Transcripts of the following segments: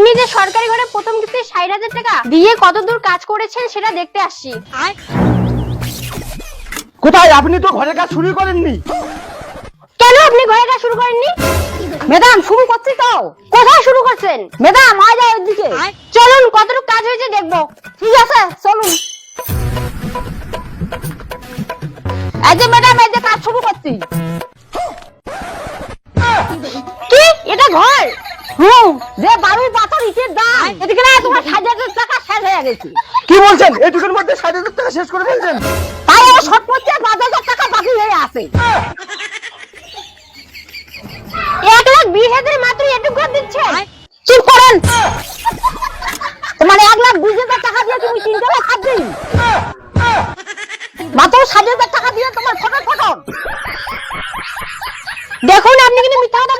আপনি যে সরকারি ঘরে প্রথম কিস্তি ষাট হাজার টাকা দিয়ে কতদূর কাজ করেছেন সেটা দেখতে আসছি। কোথায়? আপনি তো ঘরের কাজ শুরু করেননি। কেন আপনি ঘরে কাজ শুরু করেননি? ম্যাডাম শুরু করছি তো। কোথায় শুরু করছেন? ম্যাডাম আয় যায় ওইদিকে চলুন কতটুকু কাজ হয়েছে দেখব। ঠিক আছে চলুন। এই যে ম্যাডাম এই যে কাজ শুরু করছি। হুম যে বালু পাথর ইটের দাম এদিকে না তোমার ষাট হাজার টাকা শেষ হয়ে গেছে। কি বলছেন? এইটুকুর মধ্যে ষাট হাজার টাকা শেষ করে ফেলছেন? তাই ও করছে পাঁচ হাজার টাকা বাকি হয়ে আছে। এক লাখ বিশ হাজার মাত্র এটুকু দিচ্ছে। চুপ করেন। তোমার এক লাখ বিশ হাজার টাকা দিয়ে তুমি তিনটে লাখ খাচ্ছি মাত্র ষাট হাজার টাকা দিয়ে তোমার ফটো ফটো দেখুন আপনি কিন্তু মিথ্যা কথা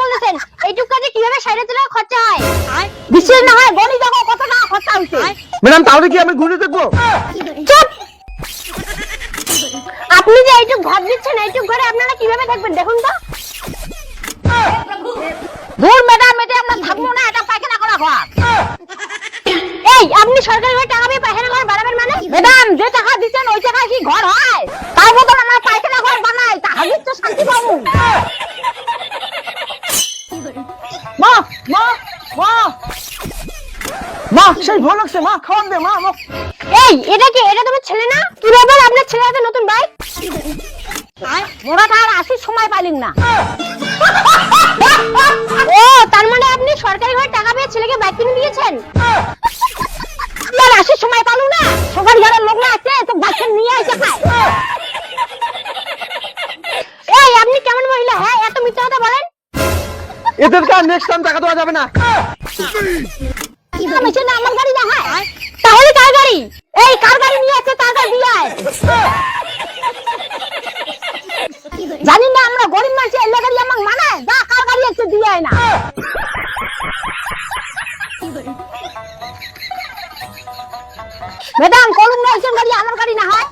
ম্যাডাম তাহলে কি আমি ঘুরে দেখব? আপনি যে এইটুক ঘর দিচ্ছেন এইটুক ঘরে আপনারা কীভাবে থাকবেন দেখুন তো। ধুর ম্যাডাম এটা আমরা থাকব না এটা পায়খানা করা ঘর। এই আপনি সরকারি ঘরে টাকা পেয়ে পায়খানা ঘর বানাবেন মানে? ম্যাডাম যে টাকা দিচ্ছেন মা সেই ভুল লাগছে মা খাওয়ান দে মা এই এটা কি এটা তোমার ছেলে না? কি ব্যাপার আপনার ছেলে হাতে নতুন বাইক ওরা আর আসির সময় পাইলেন না। ও তার মানে আপনি সরকারি ঘরে টাকা পেয়ে ছেলেকে বাইক কিনে দিয়েছেন? আর আসির সময় পালু না? সরকারি ঘরের লোক না আছে তো বাইক নিয়ে এসে খায় এই আপনি কেমন মহিলা হ্যাঁ? এত মিথ্যা কথা বলেন। এদেরকে আর নেক্সট টাইম টাকা দেওয়া যাবে না আমি না আমার গাড়ি না হয় তাহলে কার গাড়ি এই কার গাড়ি নিয়ে আছে তার গাড়ি দিয়ে আয় জানি না আমরা গরিব মানুষ এলে গাড়ি আমাকে মানায় যা কার আছে না। ম্যাডাম কলম না একজন গাড়ি আমার গাড়ি না হয়।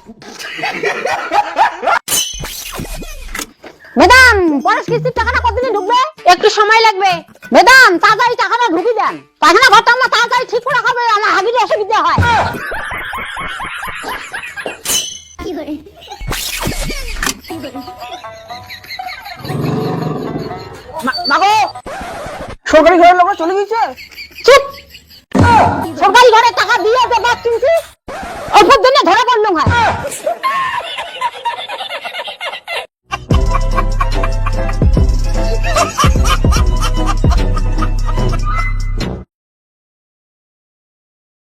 ম্যাডাম পরেশ কিস্তির টাকাটা কতদিনে ঢুকবে? একটু সময় লাগবে। ম্যাডাম তাড়াতাড়ি টাকাটা ঢুকি দেন। পায়খানা ঘরটা আমার তাড়াতাড়ি ঠিক করে আমার হাগির অসুবিধা হয়। মাগো! সরকারি ঘরের লোক চলে গেছে চুপ! সরকারি ঘরে টাকা দিয়ে তো বাস কিনছি